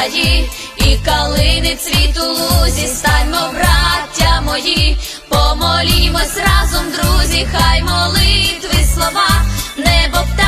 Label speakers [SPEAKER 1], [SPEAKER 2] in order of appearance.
[SPEAKER 1] краї, і калини цвіт у лузі, станьмо, браття мої, помолімось разом, друзі, хай молитви слова, небо.